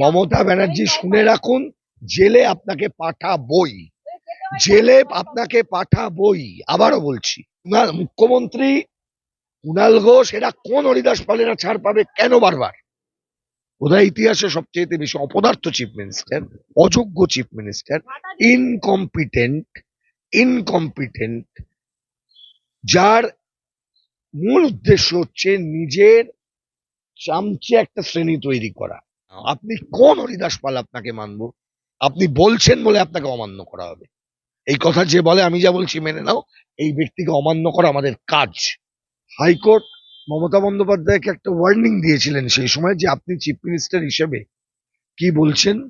মমতা ব্যানার্জি শুনে রাখুন, জেলে আপনাকে পাঠাবই। জেলে আপনাকে পাঠাবই, আবারও বলছি। মুখ্যমন্ত্রী কুণাল ঘোষ, এরা কোন হরিদাস পালেরা ছাড় পাবে কেন বারবার? বোধহয় ইতিহাসে সবচেয়ে বেশি অপদার্থ চিফ মিনিস্টার, অযোগ্য চিফ মিনিস্টার ইনকম্পিটেন্ট ইনকম্পিটেন্ট যার মূল উদ্দেশ্য হচ্ছে নিজের চামচে একটা শ্রেণি তৈরি করা। আপনি কোন হরিদাস পাল আপনাকে মানবো? আপনি বলছেন বলে আপনাকে অমান্য করা হবে। এই কথা যে বলে, আমি যা বলছি মেনে নাও। এই ব্যক্তিকে অমান্য করা আমাদের কাজ। হাইকোর্ট মমতা বন্দ্যোপাধ্যায়কে একটা ওয়ার্নিং দিয়েছিলেন সেই সময় যে আপনি চিফ মিনিস্টার হিসেবে কি বলছেন,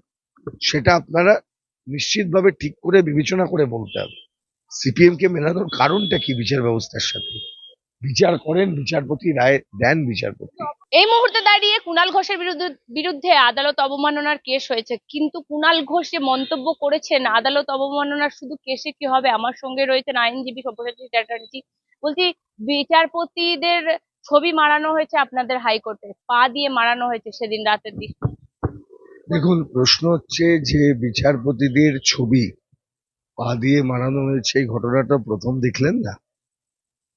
সেটা আপনারা নিশ্চিতভাবে ঠিক করে বিবেচনা করে বলতে হবে। সিপিএমকে মেলানোর কারণটা কি বিচার ব্যবস্থার সাথে? বিচার করেন বিচারপতি রায় দেন বিচারপতি। এই মুহূর্তে দাঁড়িয়ে কুণাল ঘোষের বিরুদ্ধে বিরুদ্ধে আদালত অবমাননার কেস হয়েছে। কিন্তু কুণাল ঘোষ যে মন্তব্য করেছেন আদালত অবমাননার শুধু কেসে কি হবে? আমার সঙ্গে রয়েছেন আইনজীবী সব্যসাচী চ্যাটার্জি। বলছি বিচারপতিদের ছবি মারানো হয়েছে আপনাদের হাইকোর্টে। পা দিয়ে মারানো হয়েছে সেদিন রাতের দিক। দেখুন প্রশ্ন হচ্ছে যে বিচারপতিদের ছবি পা দিয়ে মারানো হয়েছে এই ঘটনাটা প্রথম দেখলেন না?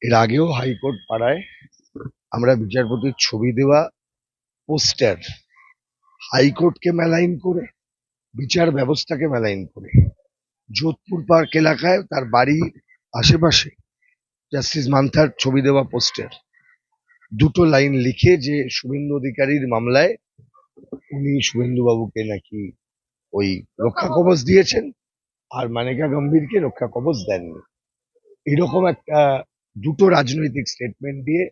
এর আগেও হাইকোর্ট পাড়ায় আমরা বিচারপতির ছবি দেওয়া পোস্টার হাইকোর্টকে মেলাইন করে, বিচার ব্যবস্থাকে মেলাইন করে। যোধপুর পার্ক এলাকায় তার বাড়ির আশেপাশে জাস্টিস মান্থার ছবি দেওয়া পোস্টার। দুটো লাইন লিখে যে শুভেন্দু অধিকারীর মামলায় উনি শুভেন্দুবাবুকে নাকি ওই রক্ষা কবচ দিয়েছেন, আর মানেকা গম্ভীরকে রক্ষা কবচ দেননি। এরকম একটা দুটো রাজনৈতিক স্টেটমেন্ট দিয়ে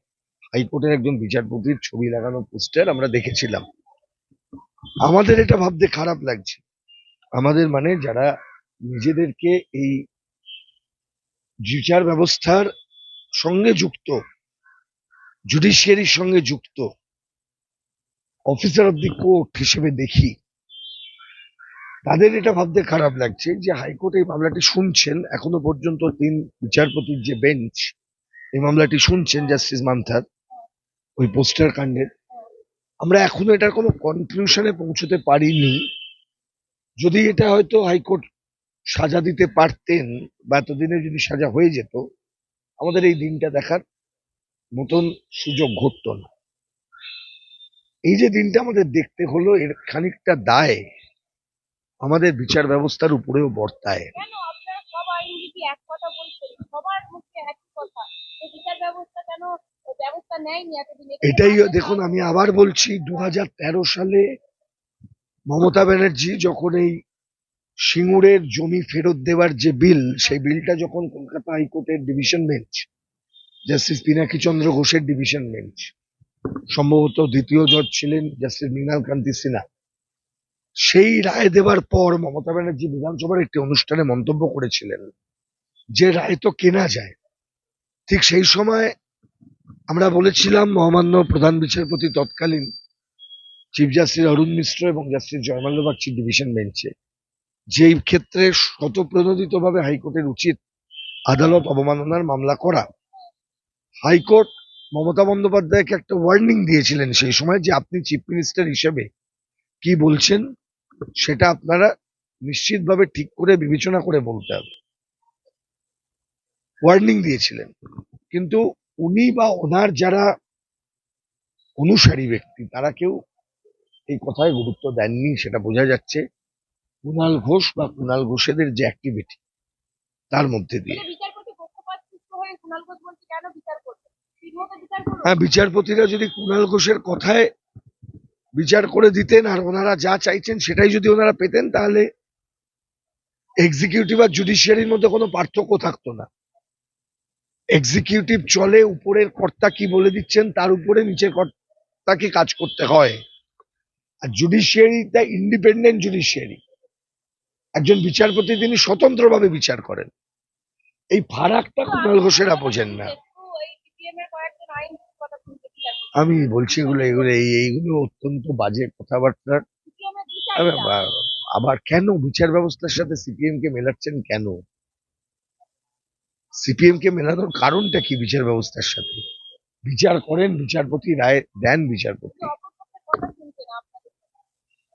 হাইকোর্টের একজন বিচারপতির ছবি লাগানো পোস্টার আমরা দেখেছিলাম। আমাদের এটা ভাবতে খারাপ লাগছে। আমাদের মানে যারা নিজেদেরকে এই বিচার ব্যবস্থার সঙ্গে যুক্ত জুডিশিয়ারির সঙ্গে যুক্ত অফিসার অব দি কোর্ট হিসেবে দেখি, তাদের এটা ভাবতে খারাপ লাগছে যে হাইকোর্ট এই মামলাটি শুনছেন, এখনও পর্যন্ত তিন বিচারপতির যে বেঞ্চ এই মামলাটি শুনছেন জাস্টিস মান্থার, ওই পোস্টার কাণ্ডের। আমরা এখনও এটার কোনো কনক্লুশনে পৌঁছতে পারিনি। যদি এটা হয়তো হাইকোর্ট সাজা দিতে পারতেন বা এতদিনে যদি সাজা হয়ে যেত, আমাদের এই দিনটা দেখার মতন সুযোগ ঘটতো না। এই যে দিনটা আমাদের দেখতে হলো, এর খানিকটা দায় আমাদের বিচার ব্যবস্থার উপরেও বর্তায় কেন আপনারা সব আইনজীবী এক কথা বলছেন সবার মুখে একই কথা যে বিচার ব্যবস্থা কেন ব্যবস্থা নেয়নি এতদিন এটা এটাই দেখুন আমি আবার বলছি দুহাজার তেরো সালে মমতা ব্যানার্জি যখন এই সিঙ্গুরের জমি ফেরত দেওয়ার যে বিল সেই বিলটা যখন কলকাতা হাইকোর্টের division bench justice Pinaki Chandra ঘোষের ডিভিশন বেঞ্চ সম্ভবত দ্বিতীয় জজ ছিলেন জাস্টিস মৃণাল কান্তি সিনহা সেই রায় দেওয়ার পর মমতা ব্যানার্জি বিধানসভার একটি অনুষ্ঠানে মন্তব্য করেছিলেন যে রায় তো কেনা যায়। ঠিক সেই সময় আমরা বলেছিলাম মহামান্য প্রধান বিচারপতি তৎকালীন চিফ জাস্টিস অরুণ মিশ্র এবং জাস্টিস জয়মাল্য বাগচি ডিভিশন বেঞ্চে যে এই ক্ষেত্রে স্বতঃপ্রণোদিত ভাবে হাইকোর্টের উচিত আদালত অবমাননার মামলা করা। হাইকোর্ট মমতা বন্দ্যোপাধ্যায়কে একটা ওয়ার্নিং দিয়েছিলেন সেই সময় যে আপনি চিফ মিনিস্টার হিসেবে কি বলছেন সেটা আপনারা নিশ্চিতভাবে ঠিক করে বিবেচনা করে বলতে হবে। ওয়ার্নিং দিয়েছিলেন। কিন্তু উনি বা ওনার যারা অনুসারী ব্যক্তি তারা কেউ এই কথায় গুরুত্ব দেননি সেটা বোঝা যাচ্ছে। কুণাল ঘোষ বা কুণাল ঘোষেদের যে অ্যাক্টিভিটি তার মধ্যে দিয়ে। হয়ে হ্যাঁ বিচারপতিরা যদি কুণাল ঘোষের কথায় বিচার করে দিতেন আর ওনারা যা চাইছেন সেটাই যদি ওনারা পেতেন তাহলে এক্সিকিউটিভ আর জুডিশিয়ারির মধ্যে কোনো পার্থক্য থাকতো না। এক্সিকিউটিভ চলে উপরের কর্তা কি বলে দিচ্ছেন তার উপরে নিচের কর্তাকে কাজ করতে হয়? আর জুডিশিয়ারি জুডিশিয়ারিটা ইন্ডিপেন্ডেন্ট জুডিশিয়ারি একজন বিচারপতি তিনি স্বতন্ত্রভাবে বিচার করেন। এই ফারাকটা কুণাল ঘোষেরা বোঝেন না। আমি বলছি এগুলো এগুলো এই- এইগুলো অত্যন্ত বাজে কথাবার্তা। আবার কেন বিচার ব্যবস্থার সাথে সিপিএম কে মেলাচ্ছেন কেন? সিপিএম কে মেলানোর কারণটা কি বিচার ব্যবস্থার সাথে? বিচার করেন বিচারপতি, রায় দেন বিচারপতি।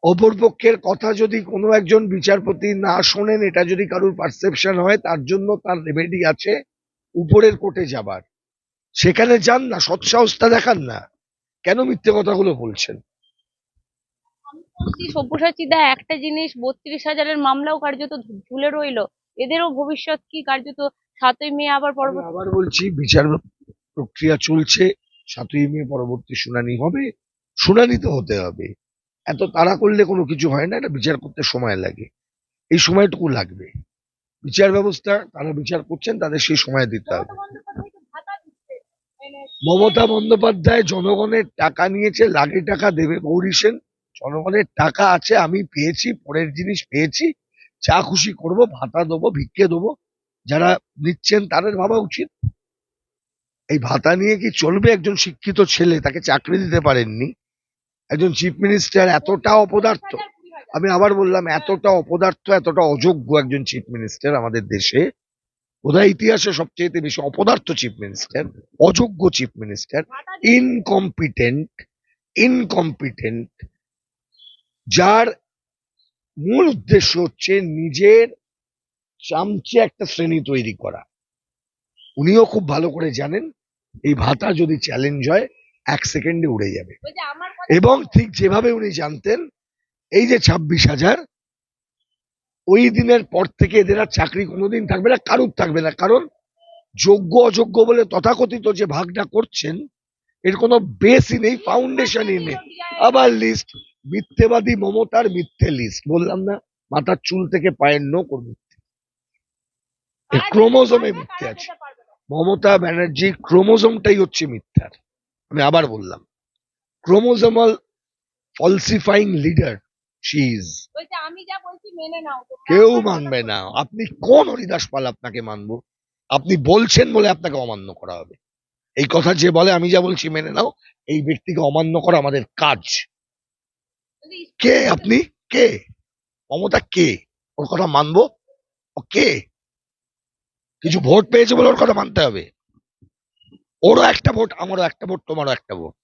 অপরপক্ষের কথা যদি কোনো একজন বিচারপতি না শোনেন, এটা যদি কারোর পারসেপশন হয়, তার জন্য তার রেমেডি আছে উপরের কোর্টে যাবার। সেখানে যান না, সৎসাহসটা দেখান না। কেন মিথ্যে কথাগুলো বলছেন? সব্যসাচী দা, একটা জিনিস বত্রিশ হাজারের মামলাও কার্যত ঝুলে রইল। এদেরও ভবিষ্যৎ কি কার্যত সাতই মে আবার পরবর্তী আবার বলছি বিচার প্রক্রিয়া চলছে সাতই মে পরবর্তী শুনানি হবে। শুনানি তো হতে হবে। এত তাড়া করলে কোনো কিছু হয় না এটা বিচার করতে সময় লাগে। এই সময়টুকু লাগবে। বিচার ব্যবস্থা তারা বিচার করছেন তাদের সেই সময় দিতে হবে। মমতা বন্দ্যোপাধ্যায় জনগণের টাকা নিয়েছে লাগে টাকা দেবে গৌরী সেন। জনগণের টাকা আছে আমি পেয়েছি পরের জিনিস পেয়েছি। যা খুশি করব ভাতা দেবো ভিক্ষে দেবো। যারা নিচ্ছেন তাদের ভাবা উচিত। এই ভাতা নিয়ে কি চলবে? একজন শিক্ষিত ছেলে তাকে চাকরি দিতে পারেননি। একজন চিফ মিনিস্টার এতটা অপদার্থ। আমি আবার বললাম, এতটা অপদার্থ, এতটা অযোগ্য একজন চিফ মিনিস্টার আমাদের দেশে। বোধহয় ইতিহাসে সবচেয়ে বেশি অপদার্থ চিফ মিনিস্টার, অযোগ্য চিফ মিনিস্টার ইনকম্পিটেন্ট ইনকম্পিটেন্ট যার মূল উদ্দেশ্য হচ্ছে নিজের চামচে একটা শ্রেণি তৈরি করা। উনিও খুব ভালো করে জানেন এই ভাতা যদি চ্যালেঞ্জ হয় এক সেকেন্ডে উড়ে যাবে। এবং ঠিক যেভাবে উনি জানতেন এই যে ছাব্বিশ হাজার ওই দিনের পর থেকে এদের আর চাকরি কোনোদিন থাকবে না কারুর থাকবে না। কারণ যোগ্য অযোগ্য বলে তথাকথিত যে ভাগটা করছেন এর কোনো বেসই নেই ফাউন্ডেশনই নেই। আবার লিস্ট মিথ্যেবাদী মমতার মিথ্যে লিস্ট বললাম না মাথার চুল থেকে পায়ের নোক ক্রোমোজোমে মিথ্যে আছে। মমতা ব্যানার্জি ক্রোমোজোমটাই হচ্ছে মিথ্যার। আমি আবার বললাম chromosomal falsifying leader she is কেউ মানবে না। আপনি কোন হরিদাস পাল আপনাকে মানবো? আপনি বলছেন বলে আপনাকে অমান্য করা হবে। এই কথা যে বলে আমি যা বলছি মেনে নাও। এই ব্যক্তিকে অমান্য করা আমাদের কাজ। কে আপনি? কে? মমতা কে? ওর কথা মানবো? ও কে? কিছু ভোট পেয়েছে বলে ওর কথা মানতে হবে। ওরও একটা ভোট, আমারও একটা ভোট, তোমারও একটা ভোট।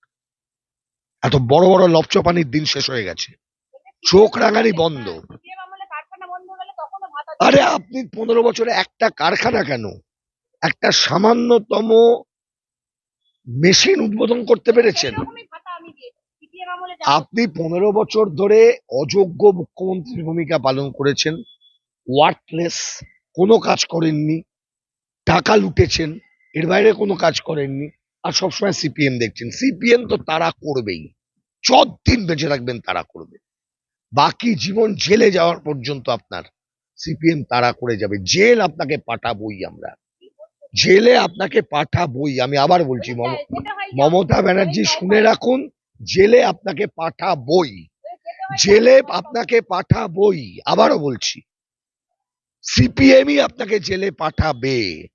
এত বড় বড় লপচপানির দিন শেষ হয়ে গেছে। চোখ রাঙানি বন্ধ। আরে আপনি পনেরো বছরে একটা কারখানা কেন? একটা সামান্যতম মেশিন উদ্বোধন করতে পেরেছেন। আপনি পনেরো বছর ধরে অযোগ্য মুখ্যমন্ত্রীর ভূমিকা পালন করেছেন। ওয়ার্কলেস কোনো কাজ করেননি। টাকা লুটেছেন, এর বাইরে কোনো কাজ করেননি, আর সবসময় সিপিএম দেখছেন। সিপিএম তো তারা করবেই দিন বেঁচে থাকবেন তারা করবে। বাকি জীবন জেলে যাওয়ার পর্যন্ত আপনার সিপিএম তারা করে যাবে। জেল আপনাকে পাঠাবই আমরা। জেলে আপনাকে পাঠাবই, আমি আবার বলছি। মমতা ব্যানার্জি শুনে রাখুন, জেলে আপনাকে পাঠাবই। জেলে আপনাকে পাঠাবই, আবারও বলছি। সিপিএমই আপনাকে জেলে পাঠাবে।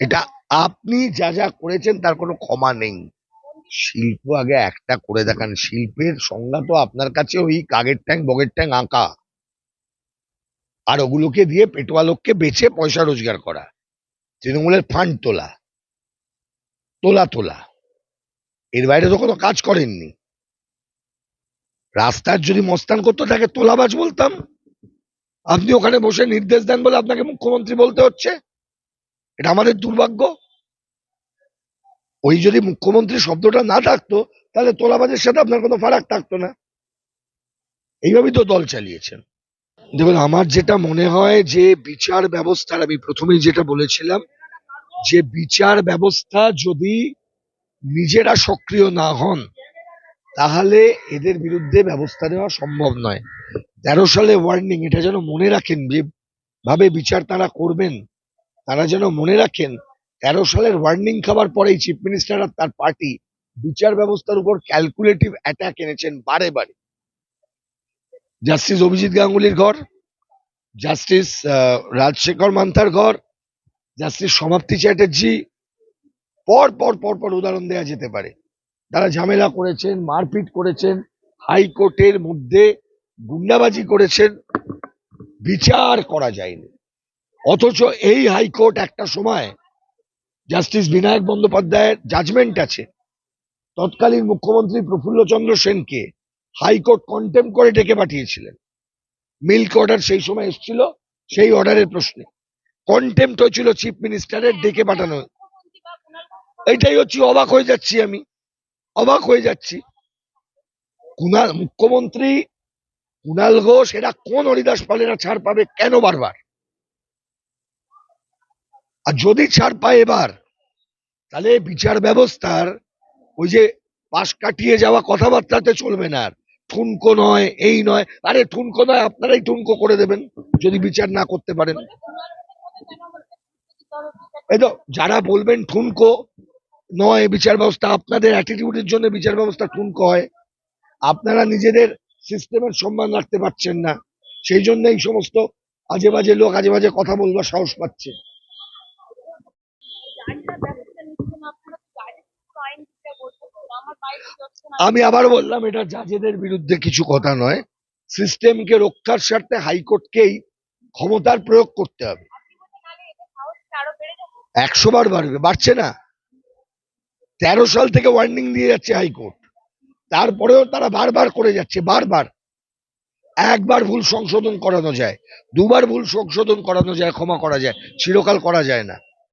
এটা আপনি যা যা করেছেন তার কোনো ক্ষমা নেই। শিল্প আগে একটা করে দেখান। শিল্পের সংজ্ঞা তো আপনার কাছে ওই কাগের ট্যাং বগের ট্যাং আঁকা। আর ওগুলোকে দিয়ে পেটোয়া লোককে বেচে পয়সা রোজগার করা। তৃণমূলের ফান্ড তোলা। তোলা তোলা। এর বাইরে তো কোনো কাজ করেননি। রাস্তার যদি মস্তান করতে থাকে তোলাবাজ বলতাম। আপনি ওখানে বসে নির্দেশ দেন বলে আপনাকে মুখ্যমন্ত্রী বলতে হচ্ছে। এটা আমাদের দুর্ভাগ্য। ওই যদি মুখ্যমন্ত্রী শব্দটা না থাকতো, তাহলে তোলাবাজের সাথে আপনার কোনো ফারাক থাকতো না। এইভাবেই তো দল চালিয়েছেন। দেখুন, আমার যেটা মনে হয় যে বিচার ব্যবস্থার, আমি প্রথমেই যেটা বলেছিলাম, যে বিচার ব্যবস্থা যদি নিজেরা সক্রিয় না হন, তাহলে এদের বিরুদ্ধে ব্যবস্থা নেওয়া সম্ভব নয়। তেরো সালে ওয়ার্নিং এটা যেন মনে রাখেন যে, ভাবে বিচার তারা করবেন। তারা যেন মনে রাখেন, তেরো সালের ওয়ার্নিং খাবার পরেই চিফ মিনিস্টার আর তার পার্টি বিচার ব্যবস্থার উপর ক্যালকুলেটিভ অ্যাটাক এনেছেন বারে বারে। জাস্টিস অভিজিৎ গাঙ্গুলির ঘর জাস্টিস রাজশেখর মান্থার ঘর জাস্টিস সমাপ্তি চ্যাটার্জি, পর পর পর পর উদাহরণ দেওয়া যেতে পারে। তারা ঝামেলা করেছেন, মারপিট করেছেন, হাইকোর্টের মধ্যে গুন্ডাবাজি করেছেন, বিচার করা যায়নি। অথচ এই হাইকোর্ট একটা সময় জাস্টিস বিনায়ক বন্দ্যোপাধ্যায়ের জাজমেন্ট আছে। তৎকালীন মুখ্যমন্ত্রী প্রফুল্ল চন্দ্র সেনকে হাইকোর্ট কন্টেম করে ডেকে পাঠিয়েছিলেন। মিল্ক অর্ডার সেই সময় এসেছিল, সেই অর্ডারের প্রশ্নে। কন্টেম্ট হয়েছিল চিফ মিনিস্টারের ডেকে পাঠানো। এইটাই হচ্ছে, অবাক হয়ে যাচ্ছি আমি। অবাক হয়ে যাচ্ছি। কুণাল, মুখ্যমন্ত্রী কুণাল ঘোষ, এরা কোন হরিদাস পালেরা ছাড় পাবে কেন বারবার? আর যদি ছাড় পায় এবার, তাহলে বিচার ব্যবস্থার ওই যে পাশ কাটিয়ে যাওয়া কথাবার্তাতে চলবে না আর। ঠুনকো নয়, এই নয়। আরে ঠুনকো নয়, আপনারাই ঠুনকো করে দেবেন, যদি বিচার না করতে পারেন। এই তো, যারা বলবেন ঠুনকো নয় বিচার ব্যবস্থা, আপনাদের অ্যাটিটিউডের জন্য বিচার ব্যবস্থা ঠুনকো হয়। আপনারা নিজেদের সিস্টেমের সম্মান রাখতে পারছেন না। সেই জন্য এই সমস্ত আজে বাজে লোক আজে বাজে কথা বলবার সাহস পাচ্ছে। আমি আবার বললাম, এটা জাজেদের বিরুদ্ধে কিছু কথা নয়। সিস্টেমকে রক্ষার স্বার্থে হাইকোর্টকেই ক্ষমতার প্রয়োগ করতে হবে। একশো বার বাড়বে, বাড়ছে না। তেরো সাল থেকে ওয়ার্নিং দিয়ে যাচ্ছে হাইকোর্ট। তারপরেও তারা বারবার করে যাচ্ছে, বারবার। একবার ভুল সংশোধন করানো যায়, দুবার ভুল সংশোধন করানো যায়, ক্ষমা করা যায়, চিরকাল করা যায় না।